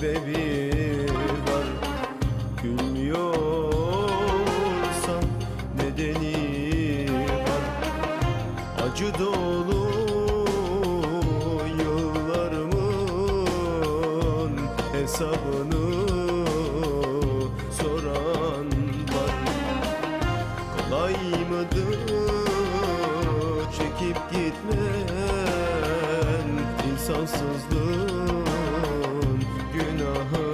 sebebi var. Gülmüyorsan nedeni var. Acı dolu yıllarımın hesabını soran var. Kolay mıdır çekip gitmen insansızlık In the hood.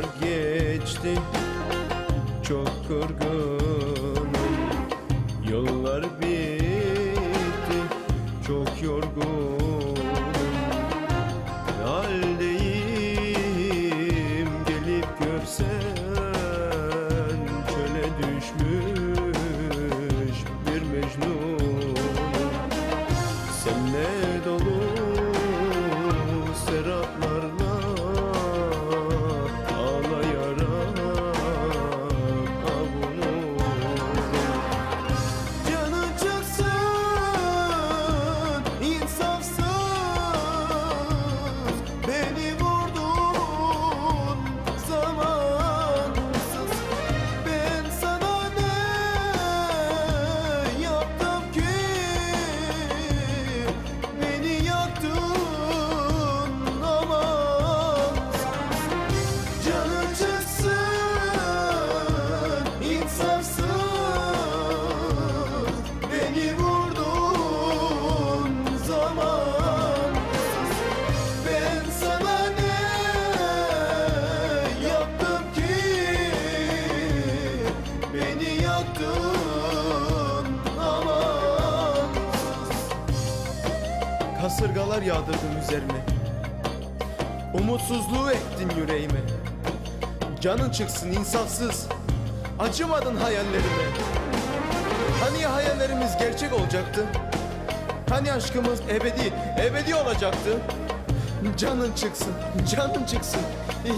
yıllar geçti. Çok kırgınım. Yıllar bitti. Çok yorgun Kasırgalar yağdırdın üzerime. Umutsuzluğu ektin yüreğime. Canın çıksın insafsız Acımadın hayallerime. Hani hayallerimiz gerçek olacaktı? Hani aşkımız ebedi, ebedi olacaktı? Canın çıksın, canın çıksın.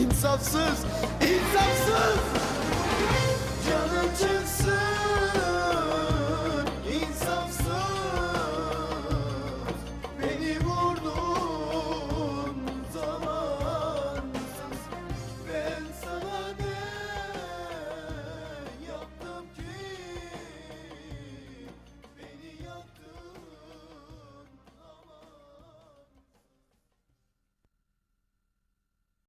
İnsafsız, insafsız